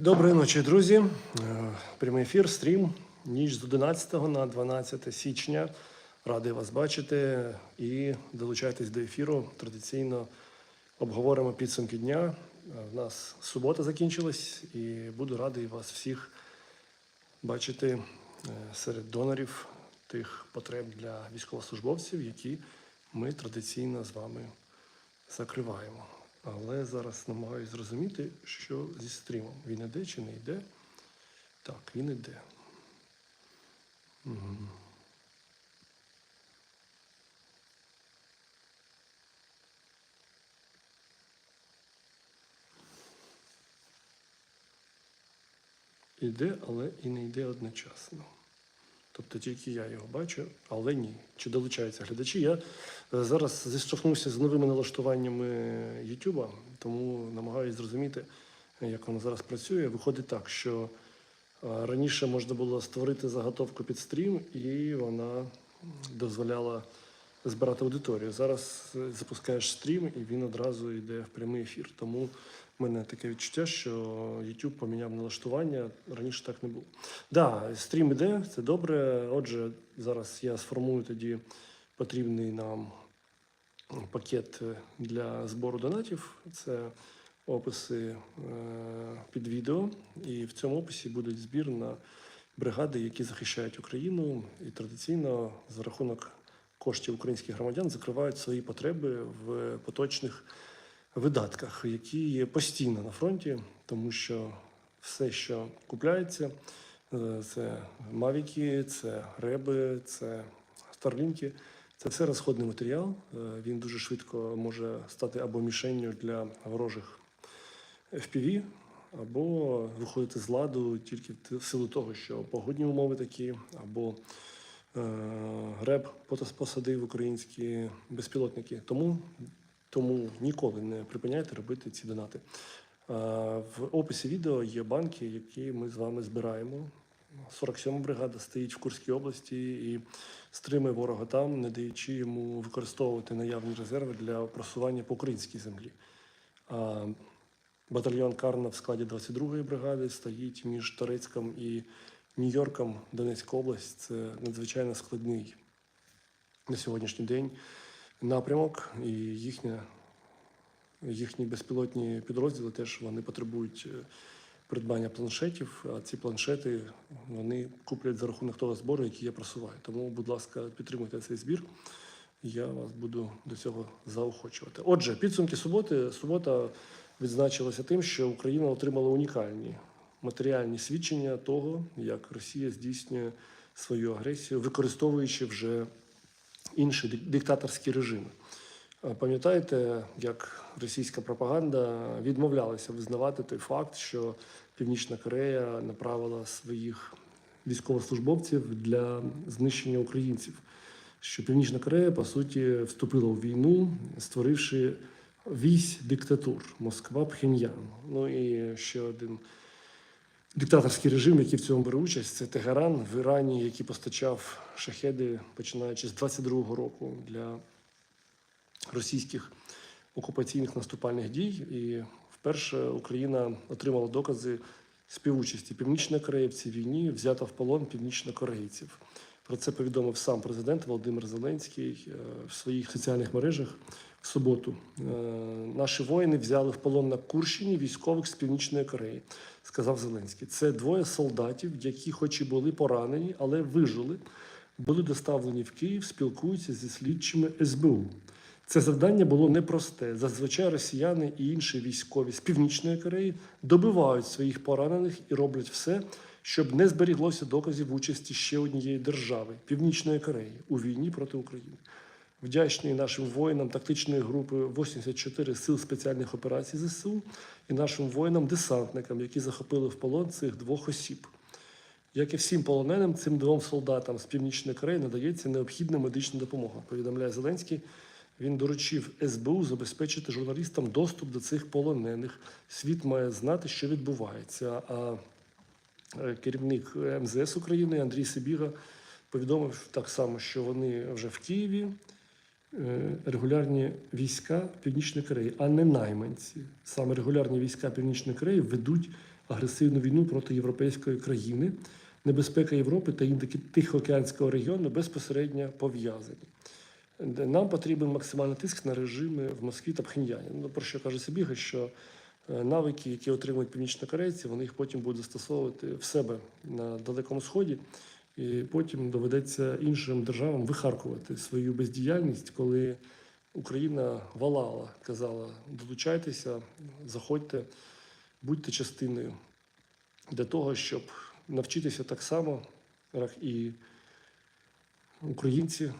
Доброї ночі, друзі. Е, Прямий ефір, стрім. Ніч з 11 на 12 січня. Радий вас бачити і долучайтесь до ефіру. Традиційно обговоримо підсумки дня. У нас субота закінчилась, і буду радий вас всіх бачити е, серед донорів тих потреб для військовослужбовців, які ми традиційно з вами закриваємо. Але зараз намагаюся зрозуміти, що зі стрімом. Він іде чи не йде? Так, він іде. Мгм. Іде, але і не йде одночасно. Тобто тільки я його бачу, але ні. Чи долучаються глядачі? Я е, зараз зіштовхнувся з новими налаштуваннями YouTube, тому намагаюся зрозуміти, як воно зараз працює. Виходить так, що е, раніше можна було створити заготовку під стрім, і вона дозволяла збирати аудиторію. Зараз е, запускаєш стрім, і він одразу йде в прямий ефір. Тому в мене таке відчуття, що YouTube поміняв налаштування. Раніше так не було. Да, стрім іде, це добре. Отже, зараз я сформую тоді потрібний нам пакет для збору донатів. Це описи е, під відео, і в цьому описі буде збір на бригади, які захищають Україну, і традиційно за рахунок коштів українських громадян закривають свої потреби в поточних видатках, які є постійно на фронті, тому що все, що купляється, е, це мавіки, це реби, це старлінки. Це все розходний матеріал. Е, Він дуже швидко може стати або мішенню для ворожих FPV, або виходити з ладу тільки в силу того, що погодні умови такі, або е, РЕБ посадив українські безпілотники. Тому, тому ніколи не припиняйте робити ці донати. Е, В описі відео є банки, які ми з вами збираємо. 47 бригада стоїть в Курській області і стримує ворога там, не даючи йому використовувати наявні резерви для просування по українській землі. Батальйон Карна в складі 22-ї бригади стоїть між Торецьком і Нью-Йорком, Донецька область. Це надзвичайно складний на сьогоднішній день напрямок, і їхня, їхні безпілотні підрозділи теж вони потребують е, придбання планшетів. А ці планшети вони куплять за рахунок того збору, який я просуваю. Тому, будь ласка, підтримуйте цей збір. Я вас буду до цього заохочувати. Отже, підсумки суботи. Субота відзначилася тим, що Україна отримала унікальні матеріальні свідчення того, як Росія здійснює свою агресію, використовуючи вже інші диктаторські режими. Пам'ятаєте, як російська пропаганда відмовлялася визнавати той факт, що Північна Корея направила своїх військовослужбовців для знищення українців? Що Північна Корея, по суті, вступила у війну, створивши вісь диктатур Москва, Пхеньян. Ну і ще один диктаторський режим, який в цьому бере участь, це Тегеран в Ірані, який постачав шахеди, починаючи з 22-го року для російських окупаційних наступальних дій. І вперше Україна отримала докази співучасті Північної Кореї в цій війні, взята в полон північнокорейців. Про це повідомив сам президент Володимир Зеленський е, в своїх соціальних мережах в суботу. Е, Наші воїни взяли в полон на Курщині військових з Північної Кореї, сказав Зеленський. Це двоє солдатів, які, хоч і були поранені, але вижили, були доставлені в Київ, спілкуються зі слідчими СБУ. Це завдання було непросте. Зазвичай росіяни і інші військові з Північної Кореї добивають своїх поранених і роблять все, щоб не зберіглося доказів участі ще однієї держави Північної Кореї у війні проти України. Вдячний нашим воїнам тактичної групи 84 сил спеціальних операцій ЗСУ і нашим воїнам-десантникам, які захопили в полон цих двох осіб. Як і всім полоненим, цим двом солдатам з Північної Кореї надається необхідна медична допомога, повідомляє Зеленський. Він доручив СБУ забезпечити журналістам доступ до цих полонених. Світ має знати, що відбувається. А е, керівник МЗС України Андрій Сибіга повідомив так само, що вони вже в Києві е, регулярні війська Північної Кореї, а не найманці. Саме регулярні війська Північної Кореї ведуть агресивну війну проти європейської країни. Небезпека Європи та Індо-Тихоокеанського регіону безпосередньо пов'язані. Нам потрібен максимальний тиск на режими в Москві та Пхеньяні. Ну, про що каже Сибіга, що е, навики, які отримують північнокорейці, вони їх потім будуть застосовувати в себе на Далекому Сході, і потім доведеться іншим державам вихаркувати свою бездіяльність, коли Україна валала, казала: долучайтеся, заходьте, будьте частиною для того, щоб навчитися так само, як і українці,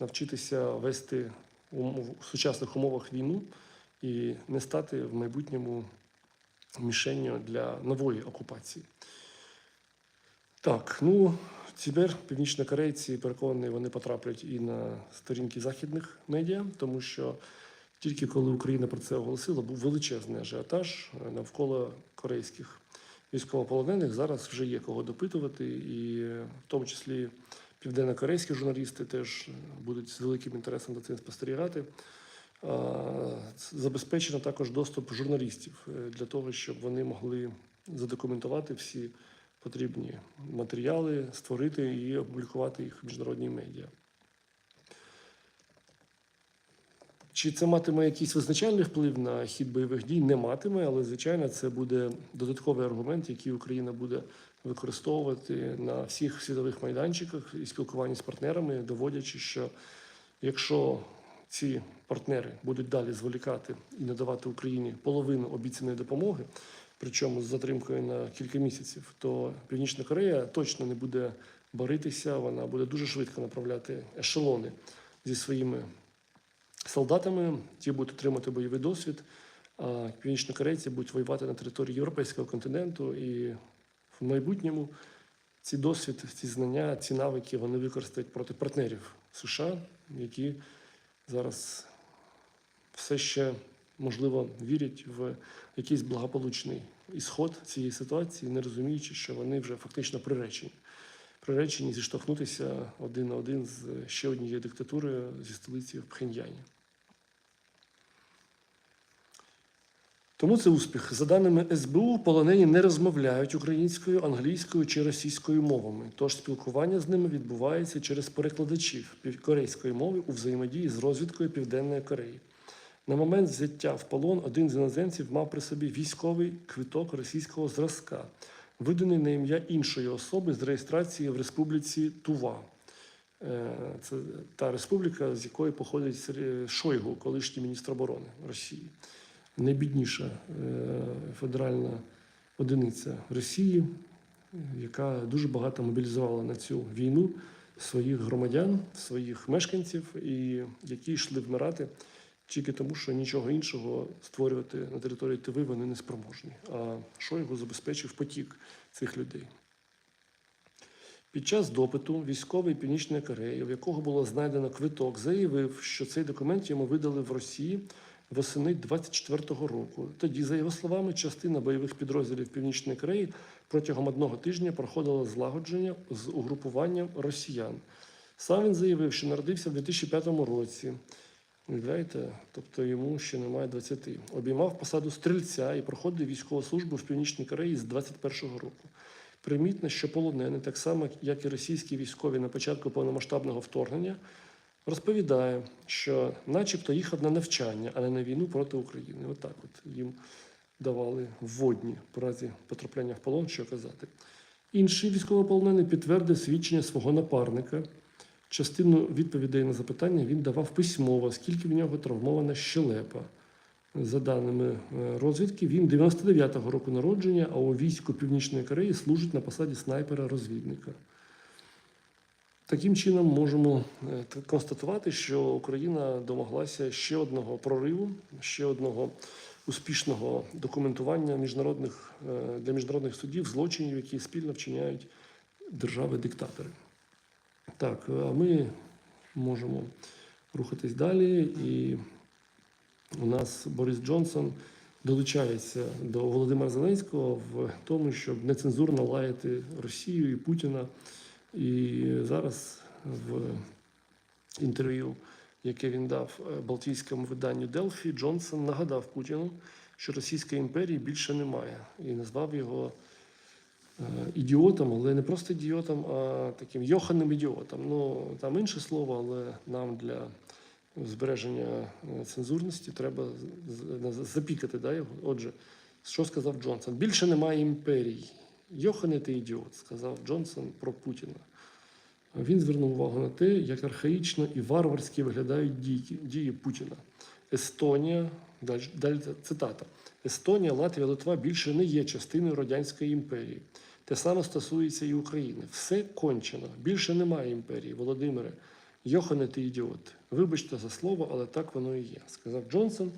навчитися вести в сучасних умовах війну і не стати в майбутньому мішенню для нової окупації. Так, ну тепер північнокорейці переконані, вони потраплять і на сторінки західних медіа, тому що тільки коли Україна про це оголосила, був величезний ажіотаж е, навколо корейських військовополонених. Зараз вже є кого допитувати, і е, в тому числі південно-корейські журналісти теж е, будуть з великим інтересом за цим спостерігати. Забезпечено також доступ журналістів для того, щоб вони могли задокументувати всі потрібні матеріали, створити і опублікувати їх в міжнародній медіа. Чи це матиме якийсь визначальний вплив на хід бойових дій? Не матиме, але звичайно це буде додатковий аргумент, який Україна буде використовувати на всіх світових майданчиках і спілкуванні з партнерами, доводячи, що якщо ці партнери будуть далі зволікати і надавати Україні половину обіцяної допомоги, причому з затримкою на кілька місяців, то Північна Корея точно не буде боритися, вона буде дуже швидко направляти ешелони зі своїми солдатами, ті будуть отримати бойовий досвід, а північнокорейці будуть воювати на території європейського континенту, і в майбутньому ці досвід, ці знання, ці навики вони використають проти партнерів США, які зараз все ще можливо вірять в якийсь благополучний ісход цієї ситуації, не розуміючи, що вони вже фактично приречені. Приречені зіштовхнутися один на один з ще однією диктатурою зі столиці в Пхеньяні. Тому це успіх. За даними СБУ, полонені не розмовляють українською, англійською чи російською мовами. Тож спілкування з ними відбувається через перекладачів пів- корейської мови у взаємодії з розвідкою Південної Кореї. На момент взяття в полон один з іноземців мав при собі військовий квиток російського зразка, виданий на ім'я іншої особи з реєстрації в Республіці Тува. Е, Це та республіка, з якої походить Сер- Шойгу, колишній міністр оборони Росії. Найбідніша е, федеральна одиниця Росії, яка дуже багато мобілізувала на цю війну своїх громадян, своїх мешканців, і які йшли вмирати тільки тому, що нічого іншого створювати на території Тиви вони не спроможні. А Шойгу забезпечив потік цих людей. Під час допиту військовий Північної Кореї, в якого було знайдено квиток, заявив, що цей документ йому видали в Росії восени 24-го року. Тоді, за його словами, частина бойових підрозділів Північної Кореї протягом одного тижня проходила злагодження з угрупуванням росіян. Сам він заявив, що народився в 2005 році. Уявляєте, тобто йому ще немає 20. Обіймав посаду стрільця і проходив військову службу в Північній Кореї з 21-го року. Примітно, що полонений, так само як і російські військові на початку повномасштабного вторгнення, розповідає, що начебто їхав на навчання, а не на війну проти України. Отак от їм давали вводні по разі потрапляння в полон, що казати. Інший військовополонений підтвердив свідчення свого напарника. Частину відповідей на запитання він давав письмово, скільки в нього травмована щелепа. За даними е, розвідки, він 99-го року народження, а у війську Північної Кореї служить на посаді снайпера-розвідника. Таким чином можемо е, констатувати, що Україна домоглася ще одного прориву, ще одного успішного документування міжнародних е, для міжнародних судів злочинів, які спільно вчиняють держави-диктатори. Так, а ми можемо рухатись далі, і у нас Борис Джонсон долучається до Володимира Зеленського в тому, щоб нецензурно лаяти Росію і Путіна. І зараз в інтерв'ю, яке він дав е, балтійському виданню Делфі, Джонсон нагадав Путіну, що Російської імперії більше немає, і назвав його ідіотом, але не просто ідіотом, а таким йоханним ідіотом. Ну там інше слово, але нам для збереження е, цензурності треба запікати да, його. Отже, що сказав Джонсон? Більше немає імперій. Йохане ти ідіот, сказав Джонсон про Путіна. Він звернув увагу на те, як архаїчно і варварськи виглядають дії, дії Путіна. Естонія, далі цитата: Естонія, Латвія, Литва більше не є частиною Радянської імперії. Те саме стосується і України. Все кончено. Більше немає імперії. Володимире, Йохане, ти ідіот. Вибачте за слово, але так воно і є, сказав Джонсон.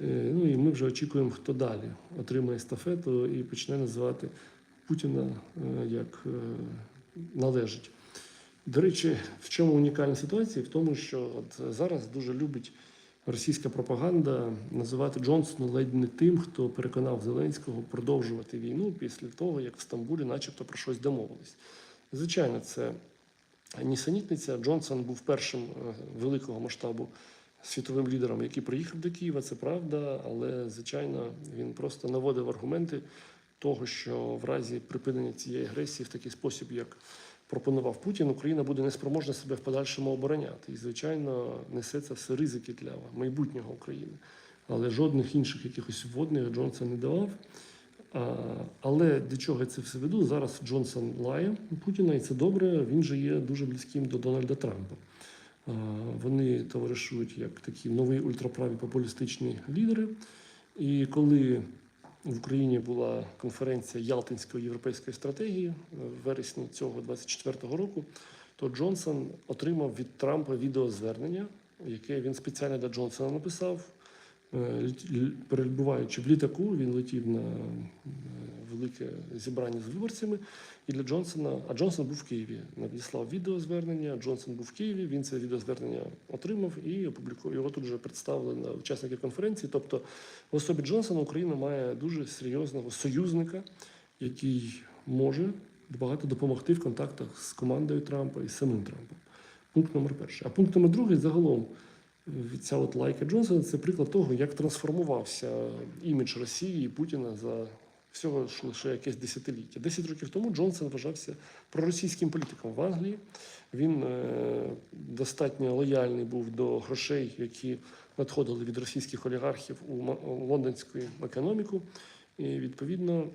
Е, Ну і ми вже очікуємо, хто далі отримає естафету і почне називати Путіна е, як е, належить. До речі, в чому унікальна ситуація? В тому, що от зараз дуже любить російська пропаганда називати Джонсона ледь не тим, хто переконав Зеленського продовжувати війну після того, як в Стамбулі, начебто, про щось домовились. Звичайно, це нісенітниця. Джонсон був першим е, великого масштабу світовим лідером, який приїхав до Києва. Це правда, але звичайно він просто наводив аргументи того, що в разі припинення цієї агресії в такий спосіб, як пропонував Путін, Україна буде неспроможна себе в подальшому обороняти. І, звичайно, несе це все ризики для майбутнього України. Але жодних інших якихось вводних Джонсон не давав. А, але до чого я це все веду? Зараз Джонсон лає Путіна, і це добре. Він же є дуже близьким до Дональда Трампа. А, Вони товаришують як такі нові ультраправі популістичні лідери. І коли в Україні була конференція Ялтинської європейської стратегії в вересні цього 24-го року, то Джонсон отримав від Трампа відеозвернення, яке він спеціально для Джонсона написав. Е, Перебуваючи в літаку, він летів на е, велике зібрання з виборцями. І для Джонсона, а Джонсон був в Києві, надіслав відеозвернення. Джонсон був в Києві. Він це відеозвернення отримав і опублікував. Його тут вже представили на учасників конференції. Тобто, в особі Джонсона Україна має дуже серйозного союзника, який може багато допомогти в контактах з командою Трампа і самим Трампом. Пункт номер перший. А пункт номер другий загалом. Ця от лайка Джонсона це приклад того, як трансформувався імідж Росії і Путіна за всього ж лише якесь десятиліття. Десять років тому Джонсон вважався проросійським політиком в Англії. Він е, достатньо лояльний був до грошей, які надходили від російських олігархів у у лондонську економіку. І відповідно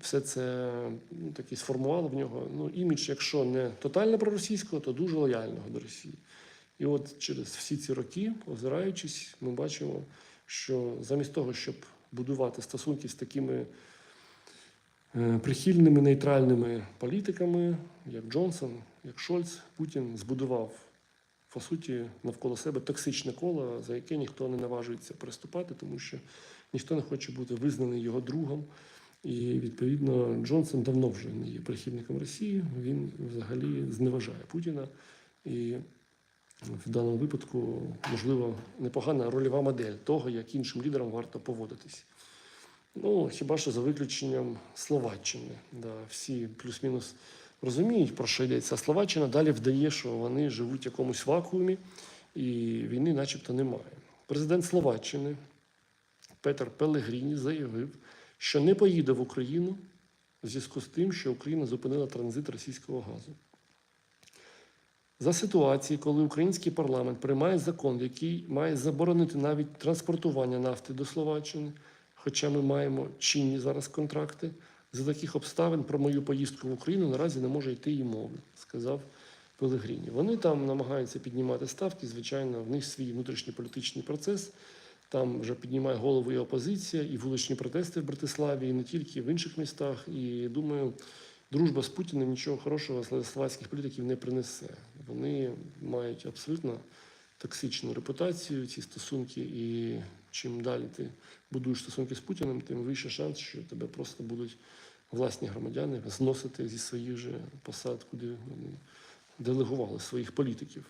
все це ну, таки сформувало в нього ну, імідж, якщо не тотально проросійського, то дуже лояльного до Росії. І от через всі ці роки, озираючись, ми бачимо, що замість того, щоб будувати стосунки з такими е, прихильними нейтральними політиками, як Джонсон, як Шольц, Путін збудував по суті навколо себе токсичне коло, за яке ніхто не наважується приступати, тому що ніхто не хоче бути визнаний його другом. І відповідно Джонсон давно вже не є прихильником Росії. Він взагалі зневажає Путіна. І в даному випадку, можливо, непогана рольова модель того, як іншим лідерам варто поводитись. Ну, хіба що за виключенням Словаччини. Да, всі плюс-мінус розуміють, про що йдеться. А Словаччина далі вдає, що вони живуть в якомусь вакуумі, і війни начебто немає. Президент Словаччини Петер Пелегріні заявив, що не поїде в Україну в зв'язку з тим, що Україна зупинила транзит російського газу. За ситуації, коли український парламент приймає закон, який має заборонити навіть транспортування нафти до Словаччини, хоча ми маємо чинні зараз контракти, за таких обставин про мою поїздку в Україну наразі не може йти і мови, сказав Пелегріні. Вони там намагаються піднімати ставки. Звичайно, в них свій внутрішній політичний процес. Там вже піднімає голову і опозиція, і вуличні протести в Братиславі, і не тільки в інших містах. І думаю, дружба з Путіним нічого хорошого для словацьких політиків не принесе. Вони мають абсолютно токсичну репутацію, ці стосунки, і чим далі ти будуєш стосунки з Путіним, тим вищий шанс, що тебе просто будуть власні громадяни зносити зі своїх же посад, куди вони делегували своїх політиків.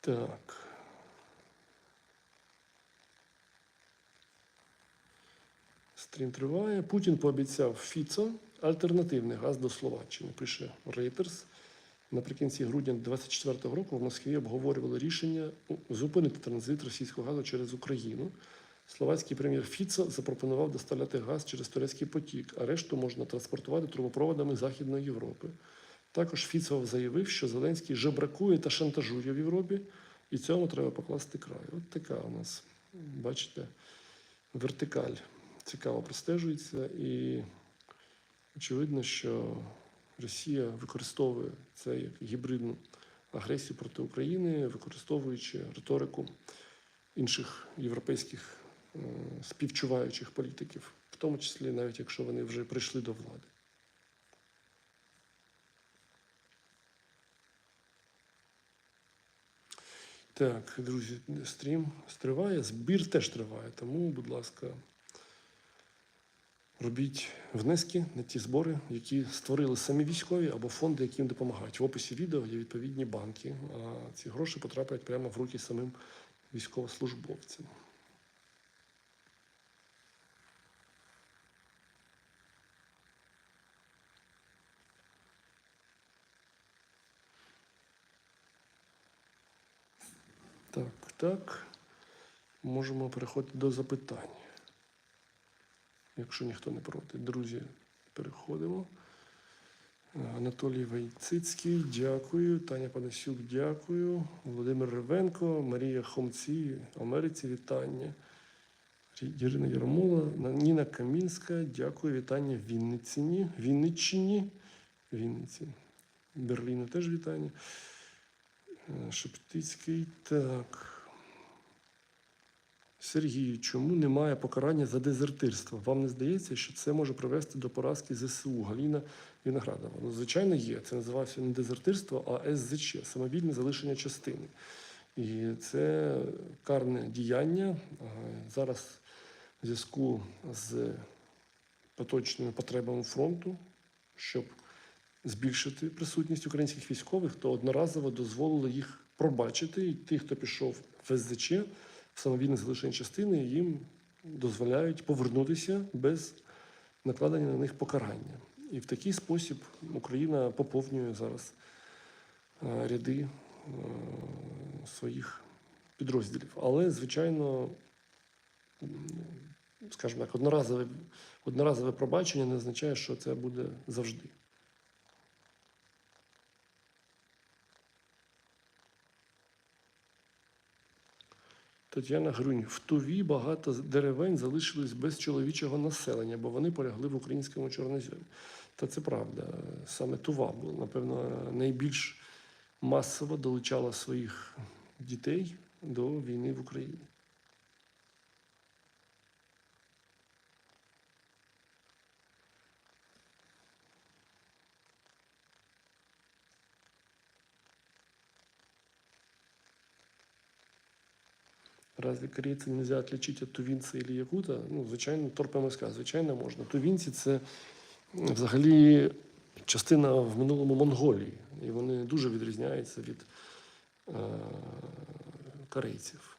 Так. Стрім триває. Путін пообіцяв Фіцо альтернативний газ до Словаччини, пише Reuters. Наприкінці грудня 2024 року в Москві обговорювали рішення зупинити транзит російського газу через Україну. Словацький прем'єр Фіцо запропонував доставляти газ через турецький потік, а решту можна транспортувати трубопроводами Західної Європи. Також Фіцов заявив, що Зеленський жебракує та шантажує в Європі, і цьому треба покласти край. От така у нас, бачите, вертикаль цікаво простежується, і очевидно, що Росія використовує це як гібридну агресію проти України, використовуючи риторику інших європейських е, співчуваючих політиків, в тому числі навіть якщо вони вже прийшли до влади. Так, друзі, стрім триває, збір теж триває, тому, будь ласка, робіть внески на ті збори, які створили самі військові або фонди, які їм допомагають. В описі відео є відповідні банки, а ці гроші потрапляють прямо в руки самим військовослужбовцям. Так, так. Можемо переходити до запитань. Якщо ніхто не проти. Друзі, переходимо. Анатолій Войцицький, дякую. Таня Панасюк, дякую. Володимир Ревенко, Марія Хомці, Америці, вітання. Ірина Ярмола, Ніна Камінська, дякую. Вітання Вінниціні. Вінниччині. Вінниці. Берліну теж вітання. Шептицький. Так. Сергію, чому немає покарання за дезертирство? Вам не здається, що це може привести до поразки ЗСУ? Галіна Виноградова. Ну, звичайно, є. Це називається не дезертирство, а СЗЧ самовільне залишення частини. І це карне діяння. Зараз в зв'язку з поточними потребами фронту, щоб збільшити присутність українських військових, то одноразово дозволили їх пробачити. І тих, хто пішов в СЗЧ, в самовільне залишення частини, їм дозволяють повернутися без накладення на них покарання. І в такий спосіб Україна поповнює зараз е, ряди е, своїх підрозділів. Але, звичайно, скажімо так, одноразове, одноразове пробачення не означає, що це буде завжди. Тетяна Грунь, в Туві багато деревень залишились без чоловічого населення, бо вони полягли в українському чорноземі. Та це правда. Саме Тува була, напевно, найбільш масово долучала своїх дітей до війни в Україні. Разве корейцев нельзя отличить от тувинца или якута? Ну, звичайно, торп МСК, звичайно, можна. Тувінці це взагалі частина в минулому Монголії, і вони дуже відрізняються від е, корейців.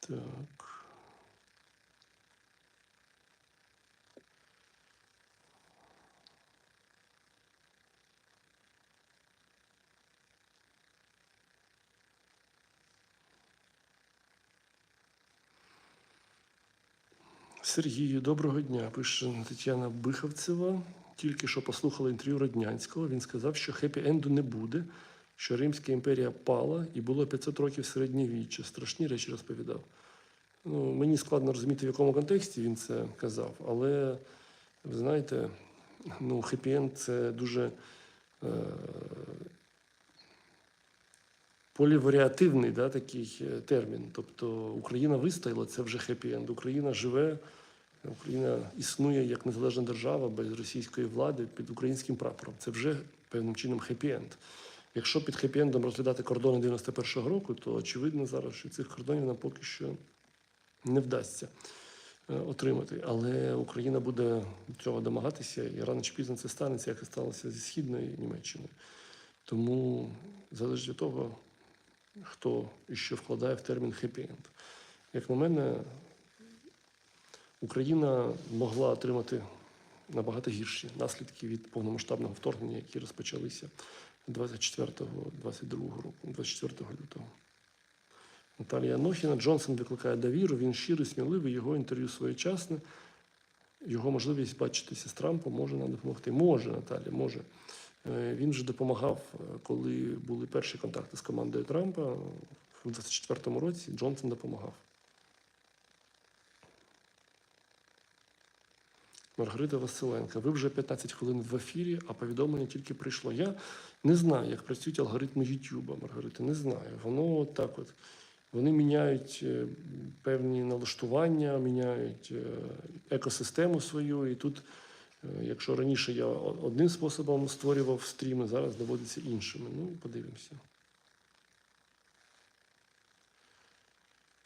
Так. Сергію, доброго дня. Пише Тетяна Бихавцева. Тільки що послухала інтерв'ю Роднянського. Він сказав, що хеппі-енду не буде, що Римська імперія пала і було 500 років середньовіччя. Страшні речі розповідав. Ну, мені складно розуміти, в якому контексті він це казав, але ви знаєте, ну, хеппі-енд – це дуже е, поліваріативний да, такий е, термін. Тобто Україна вистояла, це вже хеппі-енд. Україна живе, Україна існує як незалежна держава без російської влади під українським прапором. Це вже певним чином хеппі-енд. Якщо під хеппі-ендом розглядати кордони 91-го року, то очевидно зараз, що цих кордонів нам поки що не вдасться е, отримати. Але Україна буде цього домагатися, і рано чи пізно це станеться, як і сталося зі східною Німеччиною. Тому залежить від того, хто і що вкладає в термін хеппі-енд. Як на мене, Україна могла отримати набагато гірші наслідки від повномасштабного вторгнення, які розпочалися 24-22 року, 24 лютого. Наталія Анохіна. Джонсон викликає довіру, він щирий, сміливий, його інтерв'ю своєчасне. Його можливість бачитися з Трампом може нам допомогти. Може, Наталія, може. Е, Він вже допомагав, е, коли були перші контакти з командою Трампа в 24-му році. Джонсон допомагав. Маргарита Василенка. Ви вже 15 хвилин в ефірі, а повідомлення тільки прийшло. Я не знаю, як працюють алгоритми Ютуба, Маргарита. Не знаю. Воно так от. Вони міняють е, певні налаштування, міняють е, екосистему свою. І тут, е, якщо раніше я одним способом створював стріми, зараз доводиться іншими. Ну, подивимося.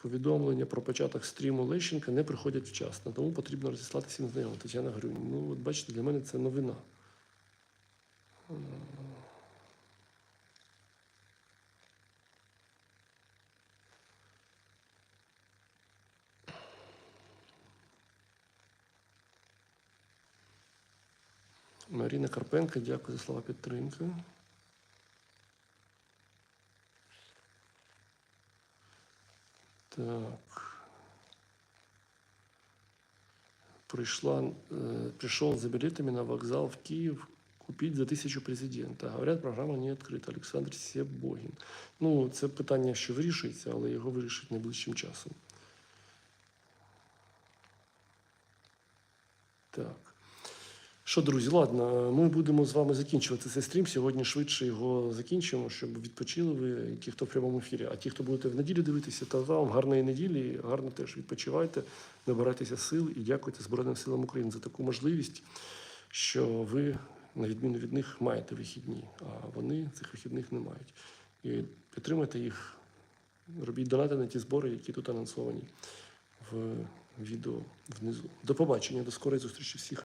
Повідомлення про початок стріму Лещенка не приходять вчасно, тому потрібно розіслати всім знайомим. Тетяна Грюнь. Ну, от бачите, для мене це новина. Маріна Карпенко, дякую за слова підтримки. Так. Пришла, э, пришел за билетами на вокзал в Киев купить за тисячу президента. Говорять, програма не відкрита. Олександр Себогін. Ну, це питання, що вирішується, але його вирішить найближчим часом. Так. Що, друзі, ладно, ми будемо з вами закінчувати цей стрім. Сьогодні швидше його закінчимо, щоб відпочили ви, ті, хто в прямому ефірі. А ті, хто будете в неділю дивитися, то вам гарної неділі, гарно теж відпочивайте, набирайтеся сил і дякуйте Збройним силам України за таку можливість, що ви, на відміну від них, маєте вихідні, а вони цих вихідних не мають. І підтримайте їх, робіть донати на ті збори, які тут анонсовані в відео внизу. До побачення, до скорої зустрічі всіх.